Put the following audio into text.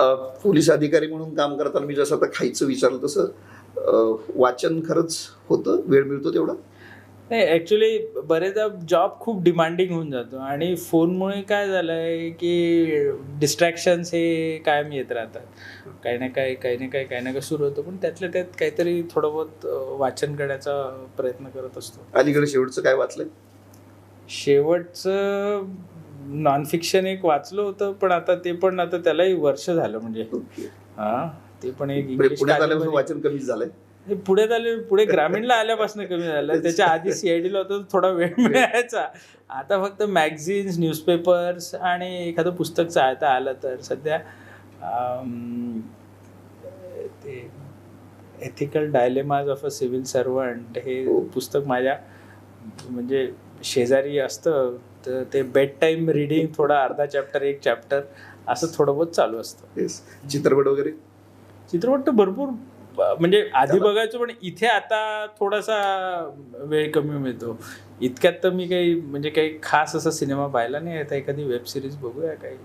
Police अधिकारी म्हणून काम करताना मी जसं आता खायचं विचारलं तसं वाचन खरंच होतं? वेळ मिळतो तेवढा? नाही ॲक्च्युली बरेचदा जॉब खूप डिमांडिंग होऊन जातो आणि फोनमुळे काय झालं आहे की डिस्ट्रॅक्शन्स हे कायम येत राहतात. काही ना काही काही ना काही काही ना काही सुरू होतं पण त्यातल्या त्यात काहीतरी थोडं बहुत वाचन करण्याचा प्रयत्न करत असतो. अलीकडे शेवटचं काय वाचलंय? शेवटचं नॉन फिक्शन एक वाचलं होतं पण आता ते पण आता त्यालाही वर्ष झालं म्हणजे. हा ते पण एक इंग्लिश पुण्यात आल्यापासून कादंबरी. वाचन कमी झालंय. हे पुण्यात आले पुढे ग्रामीणला आल्यापासून कमी झालं. त्याच्या आधी सीआयडीला होतं थोडा वेळ मिळायचा. आता फक्त मॅगझिन्स न्यूजपेपर्स आणि एखादं पुस्तक चाळता आलं तर सध्या ते ethical dilemmas of a civil servant हे हो. पुस्तक माझ्या म्हणजे शेजारी असतं. तर ते बेड टाईम रिडिंग थोडा अर्धा चॅप्टर एक चॅप्टर असं थोडं बहुत चालू असतं. चित्रपट वगैरे? चित्रपट तर भरपूर म्हणजे आधी बघायचो पण इथे आता थोडासा वेळ कमी मिळतो. इतक्यात तर मी काही म्हणजे काही खास असा सिनेमा पाहिला नाही. आता एखादी वेब सिरीज बघूया काही.